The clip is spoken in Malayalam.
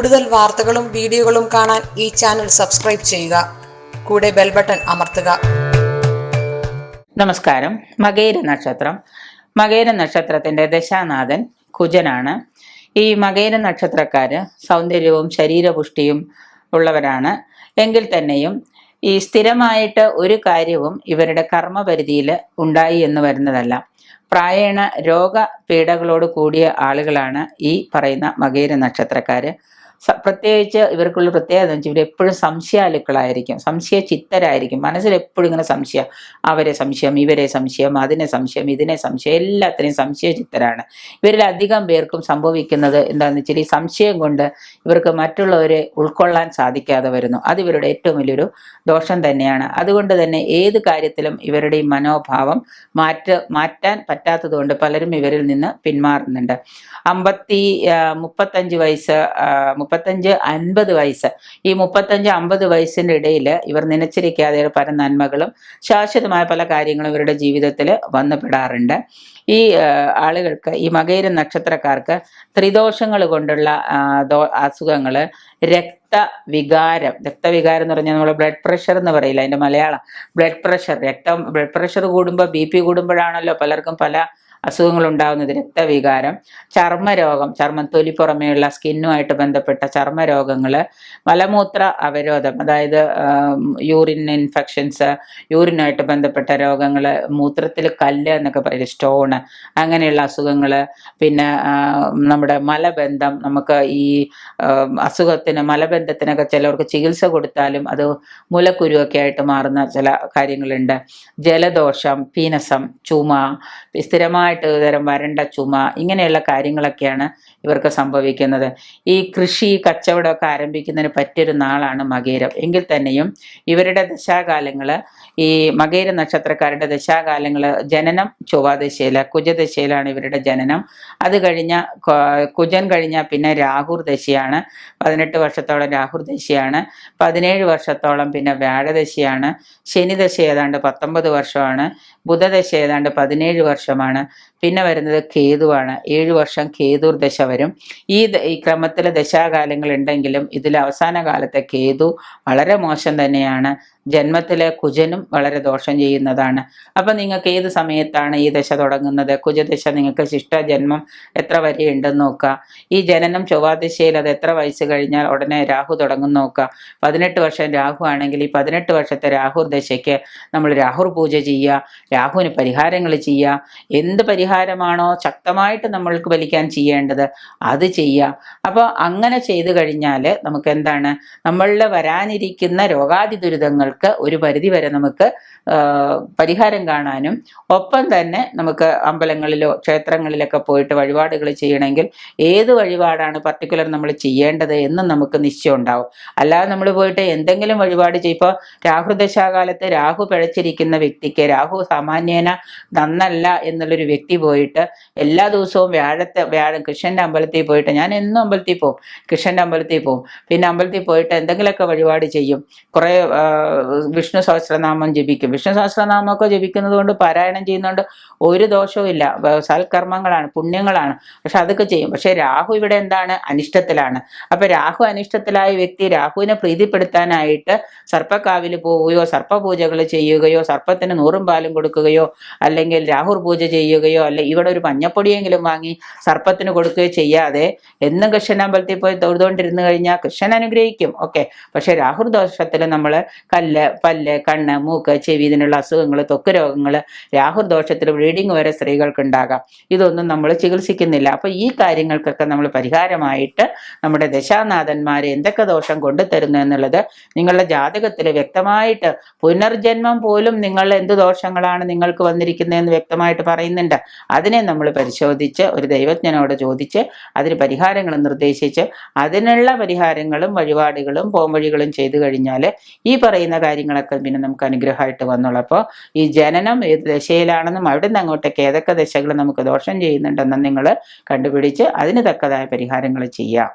കൂടുതൽ വാർത്തകളും വീഡിയോകളും കാണാൻ ഈ ചാനൽ സബ്സ്ക്രൈബ് ചെയ്യുക. കൂടെ ബെൽ ബട്ടൺ അമർത്തുക. നമസ്കാരം. മകേര നക്ഷത്രം. മകേര നക്ഷത്രത്തിന്റെ ദശാനാഥൻ കുജനാണ്. ഈ മകേര നക്ഷത്രക്കാര് സൗന്ദര്യവും ശരീരപുഷ്ടിയും ഉള്ളവരാണ്. എങ്കിൽ തന്നെയും ഈ സ്ഥിരമായിട്ട് ഒരു കാര്യവും ഇവരുടെ കർമ്മപരിധിയിൽ ഉണ്ടായി എന്ന് വരുന്നതല്ല. പ്രായേണ രോഗപീഠകളോട് കൂടിയ ആളുകളാണ് ഈ പറയുന്ന മകേര നക്ഷത്രക്കാര്. പ്രത്യേകിച്ച് ഇവർക്കുള്ള പ്രത്യേകത എന്ന് വെച്ചാൽ ഇവർ എപ്പോഴും സംശയാലുക്കളായിരിക്കും. സംശയ ചിത്തരായിരിക്കും മനസ്സിൽ എപ്പോഴും ഇങ്ങനെ സംശയം. അവരെ സംശയം ഇവരെ സംശയം അതിനെ സംശയം ഇതിനെ സംശയം എല്ലാത്തിനെയും സംശയ ചിത്തരാണ് ഇവരിൽ അധികം പേർക്കും സംഭവിക്കുന്നത് എന്താണെന്ന് വെച്ചാൽ ഈ സംശയം കൊണ്ട് ഇവർക്ക് മറ്റുള്ളവരെ ഉൾക്കൊള്ളാൻ സാധിക്കാതെ വരുന്നു. അത് ഇവരുടെ ഏറ്റവും വലിയൊരു ദോഷം തന്നെയാണ്. അതുകൊണ്ട് തന്നെ ഏത് കാര്യത്തിലും ഇവരുടെ ഈ മനോഭാവം മാറ്റ മാറ്റാൻ പറ്റാത്തതുകൊണ്ട് പലരും ഇവരിൽ നിന്ന് പിന്മാറുന്നുണ്ട്. അമ്പത്തി മുപ്പത്തഞ്ച് വയസ്സ് മുപ്പത്തഞ്ച് അൻപത് വയസ്സ്. ഈ മുപ്പത്തഞ്ച് അമ്പത് വയസ്സിന്റെ ഇടയിൽ ഇവർ നനച്ചിരിക്കാതെ പല നന്മകളും ശാശ്വതമായ പല കാര്യങ്ങളും ഇവരുടെ ജീവിതത്തിൽ വന്നുപെടാറുണ്ട്. ഈ ആളുകൾക്ക് ഈ മകേര നക്ഷത്രക്കാർക്ക് ത്രിദോഷങ്ങൾ കൊണ്ടുള്ള അസുഖങ്ങൾ രക്തവികാരം രക്തവികാരം എന്ന് പറഞ്ഞാൽ നമ്മൾ ബ്ലഡ് പ്രഷർ എന്ന് പറയില്ല അതിന്റെ മലയാളം. ബ്ലഡ് പ്രഷർ രക്തം ബ്ലഡ് പ്രഷർ കൂടുമ്പോൾ ബി പി കൂടുമ്പോഴാണല്ലോ പലർക്കും പല അസുഖങ്ങൾ ഉണ്ടാകുന്നത് രക്തവികാരം ചർമ്മരോഗം ചർമ്മം തൊലി പുറമെയുള്ള സ്കിന്നുമായിട്ട് ബന്ധപ്പെട്ട ചർമ്മരോഗങ്ങൾ മലമൂത്ര അവരോധം അതായത് യൂറിൻ ഇൻഫെക്ഷൻസ് യൂറിനുമായിട്ട് ബന്ധപ്പെട്ട രോഗങ്ങൾ മൂത്രത്തിൽ കല്ല് എന്നൊക്കെ പറയും സ്റ്റോണ് അങ്ങനെയുള്ള അസുഖങ്ങൾ പിന്നെ നമ്മുടെ മലബന്ധം നമുക്ക് ഈ അസുഖത്തിന് മലബന്ധത്തിനൊക്കെ ചിലവർക്ക് ചികിത്സ കൊടുത്താലും അത് മുലക്കുരുവൊക്കെ ആയിട്ട് മാറുന്ന ചില കാര്യങ്ങളുണ്ട്. ജലദോഷം പീനസം ചുമ സ്ഥിരമായിട്ട് തരം വരണ്ട ചുമ ഇങ്ങനെയുള്ള കാര്യങ്ങളൊക്കെയാണ് ഇവർക്ക് സംഭവിക്കുന്നത്. ഈ കൃഷി കച്ചവടമൊക്കെ ആരംഭിക്കുന്നതിന് പറ്റിയൊരു നാളാണ് മകേരം. എങ്കിൽ തന്നെയും ഇവരുടെ ദശാകാലങ്ങൾ ഈ മകേര നക്ഷത്രക്കാരുടെ ദശാകാലങ്ങൾ ജനനം ചൊവ്വാദശയില കുജദശയിലാണ് ഇവരുടെ ജനനം. അത് കഴിഞ്ഞ കുജൻ കഴിഞ്ഞാൽ പിന്നെ രാഹുർ ദശയാണ്. പതിനെട്ട് വർഷത്തോളം രാഹുർ ദശയാണ്. പതിനേഴ് വർഷത്തോളം പിന്നെ വ്യാഴദശയാണ്. ശനിദശ ഏതാണ്ട് പത്തൊമ്പത് വർഷമാണ്. ബുധദശ ഏതാണ്ട് പതിനേഴ് വർഷമാണ്. പിന്നെ വരുന്നത് കേതുവാണ്. ഏഴു വർഷം കേതുർ ദശ വരും. ഈ ഈ ദശാകാലങ്ങൾ ഉണ്ടെങ്കിലും ഇതിൽ അവസാന കാലത്തെ കേതു വളരെ മോശം തന്നെയാണ്. ജന്മത്തിലെ കുജനും വളരെ ദോഷം ചെയ്യുന്നതാണ്. അപ്പം നിങ്ങൾക്ക് ഏത് സമയത്താണ് ഈ ദശ തുടങ്ങുന്നത്? കുജദശ നിങ്ങൾക്ക് ശിഷ്ട ജന്മം എത്ര വരെ ഉണ്ടെന്ന് നോക്കുക. ഈ ജനനം ചൊവ്വാദശയിൽ അത് എത്ര വയസ്സ് കഴിഞ്ഞാൽ ഉടനെ രാഹു തുടങ്ങും നോക്കുക. പതിനെട്ട് വർഷം രാഹു ആണെങ്കിൽ ഈ പതിനെട്ട് വർഷത്തെ രാഹു ദശയ്ക്ക് നമ്മൾ രാഹുർ പൂജ ചെയ്യുക രാഹുവിന് പരിഹാരങ്ങൾ ചെയ്യുക. എന്ത് പരിഹാരമാണോ ശക്തമായിട്ട് നമ്മൾക്ക് വലിക്കാൻ ചെയ്യേണ്ടത് അത് ചെയ്യുക. അപ്പോൾ അങ്ങനെ ചെയ്തു കഴിഞ്ഞാൽ നമുക്ക് എന്താണ്? നമ്മളിൽ വരാനിരിക്കുന്ന രോഗാതി ദുരിതങ്ങൾക്ക് ഒരു പരിധി വരെ നമുക്ക് പരിഹാരം കാണാനും ഒപ്പം തന്നെ നമുക്ക് അമ്പലങ്ങളിലോ ക്ഷേത്രങ്ങളിലൊക്കെ പോയിട്ട് വഴിപാടുകൾ ചെയ്യണമെങ്കിൽ ഏത് വഴിപാടാണ് പർട്ടിക്കുലർ നമ്മൾ ചെയ്യേണ്ടത് എന്നും നമുക്ക് നിശ്ചയം ഉണ്ടാവും. അല്ലാതെ നമ്മൾ പോയിട്ട് എന്തെങ്കിലും വഴിപാട് ചെയ്യുമ്പോൾ രാഹുദശാകാലത്ത് രാഹു പിഴച്ചിരിക്കുന്ന വ്യക്തിക്ക് രാഹു സാമാന്യേന നന്നല്ല എന്നുള്ളൊരു വ്യക്തി പോയിട്ട് എല്ലാ ദിവസവും വ്യാഴത്തെ വ്യാഴം കൃഷ്ണന്റെ അമ്പലത്തിൽ പോയിട്ട് ഞാൻ എന്നും അമ്പലത്തിൽ പോകും കൃഷ്ണന്റെ അമ്പലത്തിൽ പോകും പിന്നെ അമ്പലത്തിൽ പോയിട്ട് എന്തെങ്കിലുമൊക്കെ വഴിപാട് ചെയ്യും. കുറേ വിഷ്ണു സഹസ്രനാമം ജപിക്കും. വിഷ്ണു സഹസ്രനാമമൊക്കെ ജപിക്കുന്നത് കൊണ്ട് പാരായണം ചെയ്യുന്നതുകൊണ്ട് ഒരു ദോഷവും ഇല്ല. വ- സൽക്കർമ്മങ്ങളാണ് പുണ്യങ്ങളാണ്. പക്ഷെ അതൊക്കെ ചെയ്യും. പക്ഷെ രാഹു ഇവിടെ എന്താണ്? അനിഷ്ടത്തിലാണ്. അപ്പൊ രാഹു അനിഷ്ടത്തിലായ വ്യക്തി രാഹുവിനെ പ്രീതിപ്പെടുത്താനായിട്ട് സർപ്പക്കാവിൽ പോവുകയോ സർപ്പപൂജകൾ ചെയ്യുകയോ സർപ്പത്തിന് നൂറും പാലും കൊടുക്കുകയോ അല്ലെങ്കിൽ രാഹുർ പൂജ ചെയ്യുകയോ അല്ലെ ഇവിടെ ഒരു മഞ്ഞപ്പൊടിയെങ്കിലും വാങ്ങി സർപ്പത്തിന് കൊടുക്കുകയോ ചെയ്യാതെ എന്നും കൃഷ്ണൻ അമ്പലത്തിൽ പോയി തൊഴുതുകൊണ്ടിരുന്നു കഴിഞ്ഞാൽ കൃഷ്ണൻ അനുഗ്രഹിക്കും. ഓക്കെ. പക്ഷെ രാഹുർ ദോഷത്തിൽ നമ്മൾ കല്ല് പല്ല് കണ്ണ് മൂക്ക് ചെവി ഇതിനുള്ള അസുഖങ്ങൾ തൊക്ക് രോഗങ്ങൾ രാഹുദോഷത്തിൽ ബ്ലീഡിങ് വരെ സ്ത്രീകൾക്ക് ഉണ്ടാകാം ഇതൊന്നും നമ്മൾ ചികിത്സിക്കുന്നില്ല. അപ്പോൾ ഈ കാര്യങ്ങൾക്കൊക്കെ നമ്മൾ പരിഹാരമായിട്ട് നമ്മുടെ ദശാനാഥന്മാരെ എന്തൊക്കെ ദോഷം കൊണ്ടുതരുന്നു എന്നുള്ളത് നിങ്ങളുടെ ജാതകത്തിൽ വ്യക്തമായിട്ട് പുനർജന്മം പോലും നിങ്ങൾ എന്ത് ദോഷങ്ങളാണ് നിങ്ങൾക്ക് വന്നിരിക്കുന്നതെന്ന് വ്യക്തമായിട്ട് പറയുന്നുണ്ട്. അതിനെ നമ്മൾ പരിശോധിച്ച് ഒരു ദൈവജ്ഞനോട് ചോദിച്ച് അതിന് പരിഹാരങ്ങൾ നിർദ്ദേശിച്ച് അതിനുള്ള പരിഹാരങ്ങളും വഴിപാടുകളും പോംവഴികളും ചെയ്തു കഴിഞ്ഞാൽ ഈ പറയുന്ന കാര്യങ്ങളൊക്കെ പിന്നെ നമുക്ക് അനുഗ്രഹമായിട്ട് വന്നുള്ളൂ അപ്പോൾ ഈ ജനനം ഏത് ദശയിലാണെന്നും അവിടെ നിന്ന് അങ്ങോട്ടേക്ക് ഏതൊക്കെ ദശകൾ നമുക്ക് ദോഷം ചെയ്യുന്നുണ്ടെന്നും നിങ്ങൾ കണ്ടുപിടിച്ച് അതിന് തക്കതായ പരിഹാരങ്ങൾ ചെയ്യാം.